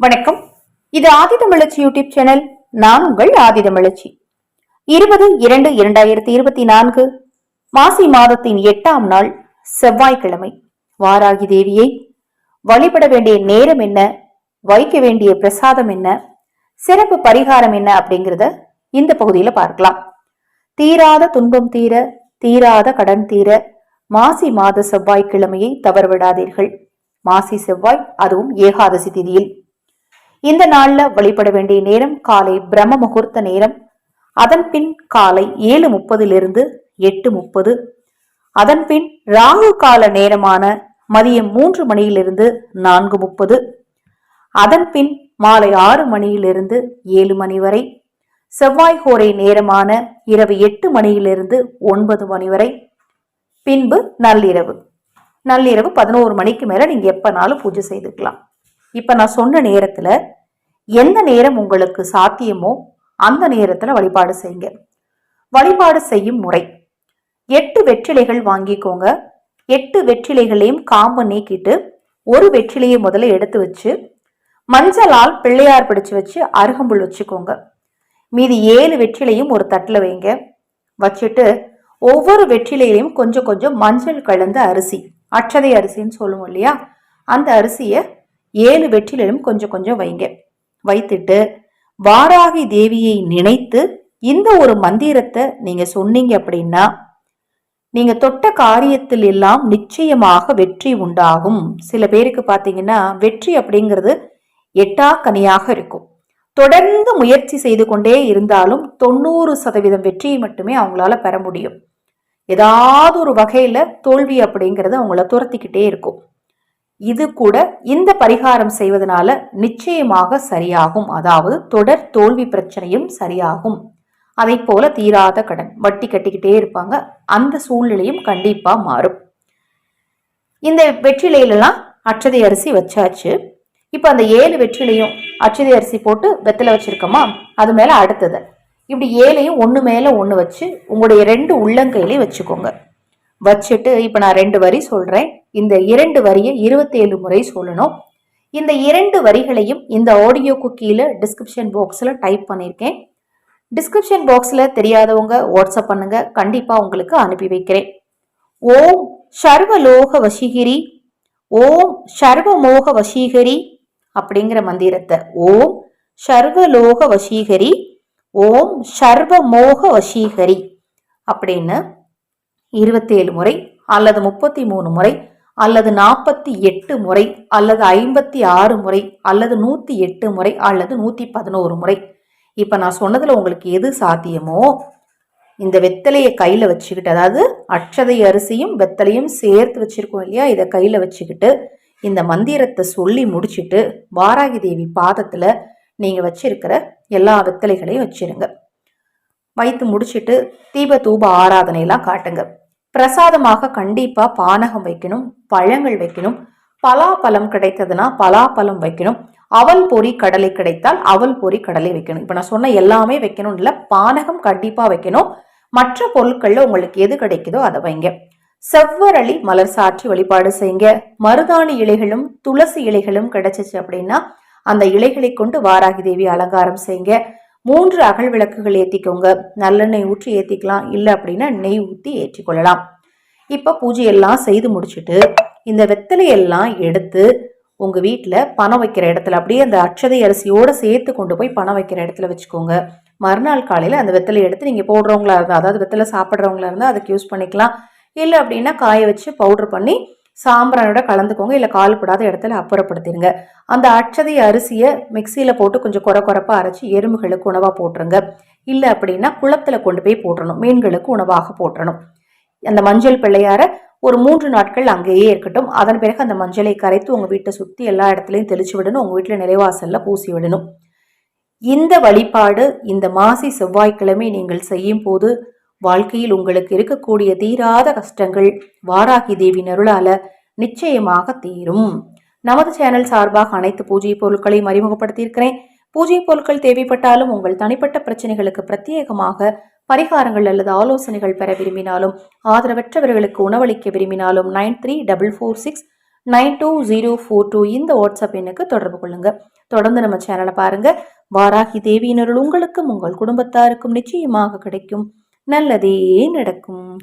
வணக்கம். இது ஆதிதமிழச்சி YouTube channel. நான் உங்கள் ஆதிதமிழச்சி இருபது இரண்டு இரண்டாயிரத்தி இருபத்தி நான்கு மாசி மாதத்தின் எட்டாம் நாள் செவ்வாய்க்கிழமை. வாராகி தேவியை வழிபட வேண்டிய நேரம் என்ன? வைக்க வேண்டிய பிரசாதம் என்ன? சிறப்பு பரிகாரம் என்ன அப்படிங்கிறத இந்த பகுதியில பார்க்கலாம். தீராத துன்பம் தீர தீராத கடன் தீர மாசி மாத செவ்வாய்க்கிழமையை தவறவிடாதீர்கள். மாசி செவ்வாய் அதுவும் ஏகாதசி திதியில். இந்த நாள்ல வழிபட வேண்டிய நேரம் காலை பிரம்ம முகூர்த்த நேரம். அதன் பின் காலை ஏழு முப்பதிலிருந்து எட்டு முப்பது. அதன் பின் ராகு கால நேரமான மதியம் மூன்று மணியிலிருந்து நான்கு முப்பது. அதன் பின் மாலை ஆறு மணியிலிருந்து ஏழு மணி வரை. செவ்வாய் கோரை நேரமான இரவு எட்டு மணியிலிருந்து ஒன்பது மணி வரை. பின்பு நள்ளிரவு. நள்ளிரவு பதினோரு மணிக்கு மேல நீங்க எப்பனாலும் பூஜை செய்துக்கலாம். இப்போ நான் சொன்ன நேரத்தில் எந்த நேரம் உங்களுக்கு சாத்தியமோ அந்த நேரத்தில் வழிபாடு செய்யுங்க. வழிபாடு செய்யும் முறை. எட்டு வெற்றிலைகள் வாங்கிக்கோங்க. எட்டு வெற்றிலைகளையும் காம்பு நீக்கிட்டு ஒரு வெற்றிலையை முதல்ல எடுத்து வச்சு மஞ்சளால் பிள்ளையார் பிடிச்சு வச்சு அருகம்புல் வச்சுக்கோங்க. மீதி ஏழு வெற்றிலையும் ஒரு தட்டில் வைங்க. வச்சுட்டு ஒவ்வொரு வெற்றிலையிலையும் கொஞ்சம் கொஞ்சம் மஞ்சள் கலந்த அரிசி அச்சதை அரிசின்னு சொல்லுவோம் இல்லையா? அந்த அரிசியை ஏழு வெற்றிலும் கொஞ்சம் கொஞ்சம் வைங்க. வைத்துட்டு வாராகி தேவியை நினைத்து இந்த ஒரு மந்திரத்தை நீங்க சொன்னீங்க அப்படின்னா நீங்க தொட்ட காரியத்தில் எல்லாம் நிச்சயமாக வெற்றி உண்டாகும். சில பேருக்கு பார்த்தீங்கன்னா வெற்றி அப்படிங்கிறது எட்டாக்கனியாக இருக்கும். தொடர்ந்து முயற்சி செய்து கொண்டே இருந்தாலும் தொண்ணூறு சதவீதம் வெற்றியை மட்டுமே அவங்களால பெற முடியும். ஏதாவது ஒரு வகையில தோல்வி அப்படிங்கிறது அவங்கள துரத்திக்கிட்டே இருக்கும். இது கூட இந்த பரிகாரம் செய்வதனால நிச்சயமாக சரியாகும். அதாவது தொடர் தோல்வி பிரச்சனையும் சரியாகும். அதை போல தீராத கடன். வட்டி கட்டிக்கிட்டே இருப்பாங்க. அந்த சூழ்நிலையும் கண்டிப்பா மாறும். இந்த வெற்றிலையிலலாம் அச்சதை அரிசி வச்சாச்சு. இப்போ அந்த ஏழு வெற்றிலையும் அச்சதை அரிசி போட்டு வெத்தலை வச்சிருக்கோமா? அது மேல அடுத்தது. இப்படி ஏழையும் ஒன்று மேலே ஒன்று வச்சு உங்களுடைய ரெண்டு உள்ளங்கையிலையும் வச்சுக்கோங்க. வச்சுட்டு இப்போ நான் ரெண்டு வரி சொல்கிறேன் இந்த இரண்டு வரியை இருபத்தேழு முறை சொல்லணும். இந்த இரண்டு வரிகளையும் இந்த ஆடியோக்கு கீழே டிஸ்கிரிப்ஷன் பாக்ஸில் டைப் பண்ணியிருக்கேன். டிஸ்கிரிப்ஷன் பாக்ஸில் தெரியாதவங்க வாட்ஸ்அப் பண்ணுங்க. கண்டிப்பாக உங்களுக்கு அனுப்பி வைக்கிறேன். ஓம் சர்வலோக வசீகிரி. ஓம் சர்வமோக வசீகரி அப்படிங்கிற மந்திரத்தை ஓம் சர்வலோக வசீகரி. ஓம் சர்வமோக வசீகரி அப்படின்னு இருபத்தேழு முறை அல்லது முப்பத்தி மூணு முறை அல்லது நாற்பத்தி எட்டு முறை அல்லது ஐம்பத்தி ஆறு முறை அல்லது நூற்றி எட்டு முறை அல்லது நூற்றி பதினோரு முறை. இப்போ நான் சொன்னதில் உங்களுக்கு எது சாத்தியமோ இந்த வெத்தலையை கையில் வச்சுக்கிட்டு அதாவது அட்சதை அரிசியும் வெத்தலையும் சேர்த்து வச்சுருக்கோம் இல்லையா இதை கையில் வச்சுக்கிட்டு இந்த மந்திரத்தை சொல்லி முடிச்சுட்டு வாராகி தேவி பாதத்தில் நீங்கள் வச்சிருக்கிற எல்லா வெத்தலைகளையும் வச்சுருங்க. வைத்து முடிச்சுட்டு தீப தூப ஆராதனையெல்லாம் காட்டுங்க. பிரசாதமாக கண்டிப்பா பானகம் வைக்கணும் பழங்கள் வைக்கணும் பலாப்பழம் கிடைத்ததுன்னா பலாப்பழம் வைக்கணும் அவல் பொறி கடலை கிடைத்தால் அவல் பொறி கடலை வைக்கணும். இப்போ நான் சொன்ன எல்லாமே வைக்கணும் இல்லை பானகம் கண்டிப்பாக வைக்கணும். மற்ற பொருட்களில் உங்களுக்கு எது கிடைக்குதோ அதை வைங்க. செவ்வரளி மலர் சாற்றி வழிபாடு செய்யுங்க. மருதாணி இலைகளும் துளசி இலைகளும் கிடைச்சிச்சு அப்படின்னா அந்த இலைகளை கொண்டு வாராகி தேவி அலங்காரம் செய்யுங்க. மூன்று அகல் விளக்குகள் ஏற்றிக்கோங்க நல்லெண்ணெய் ஊற்றி ஏற்றிக்கலாம் இல்லை அப்படின்னா நெய் ஊற்றி ஏற்றிக்கொள்ளலாம். இப்போ பூஜையெல்லாம் செய்து முடிச்சுட்டு இந்த வெத்தலையெல்லாம் எடுத்து உங்கள் வீட்டில் பணம் வைக்கிற இடத்துல அப்படியே அந்த அச்சதை அரிசியோடு சேர்த்து கொண்டு போய் பணம் வைக்கிற இடத்துல வச்சுக்கோங்க. மறுநாள் காலையில் அந்த வெத்தலை எடுத்து நீங்கள் போடுறவங்களா இருந்தால் அதாவது வெத்தலை சாப்பிட்றவங்களா இருந்தால் அதுக்கு யூஸ் பண்ணிக்கலாம். இல்லை அப்படின்னா காய வச்சு பவுட்ரு பண்ணி சாம்பிரானோட கலந்துக்கோங்க. இல்லை கால் படாத இடத்துல அப்புறப்படுத்திடுங்க அந்த அச்சதை அரிசியை மிக்சியில் போட்டு கொஞ்சம் குறை குறைப்பாக அரைச்சி எறும்புகளுக்கு உணவாக போட்டுருங்க. இல்லை அப்படின்னா குளத்தில் கொண்டு போய் போட்டுறணும். மீன்களுக்கு உணவாக போட்டுறணும். அந்த மஞ்சள் பிள்ளையார ஒரு மூன்று நாட்கள் அங்கேயே இருக்கட்டும். அதன் பிறகு அந்த மஞ்சளை கரைத்து உங்கள் வீட்டை சுற்றி எல்லா இடத்துலையும் தெளிச்சு விடணும். உங்கள் வீட்டில் நிலைவாசலில் பூசி விடணும். இந்த வழிபாடு இந்த மாசி செவ்வாய்க்கிழமை நீங்கள் செய்யும் போது வாழ்க்கையில் உங்களுக்கு இருக்கக்கூடிய தீராத கஷ்டங்கள் வாராகி தேவி நருளால நிச்சயமாக தீரும். நமது சேனல் சார்பாக அனைத்து பூஜை பொருட்களையும் அறிமுகப்படுத்தியிருக்கிறேன். பூஜை பொருட்கள் தேவைப்பட்டாலும் உங்கள் தனிப்பட்ட பிரச்சனைகளுக்கு பிரத்யேகமாக பரிகாரங்கள் அல்லது ஆலோசனைகள் பெற விரும்பினாலும் ஆதரவற்றவர்களுக்கு உணவளிக்க விரும்பினாலும் nine three double four six nine two zero four two இந்த வாட்ஸ்அப் எண்ணுக்கு தொடர்பு கொள்ளுங்க. தொடர்ந்து நம்ம சேனலை பாருங்க. வாராகி தேவியினருள் உங்களுக்கும் உங்கள் குடும்பத்தாருக்கும் நிச்சயமாக கிடைக்கும். நல்லதே நடக்கும்.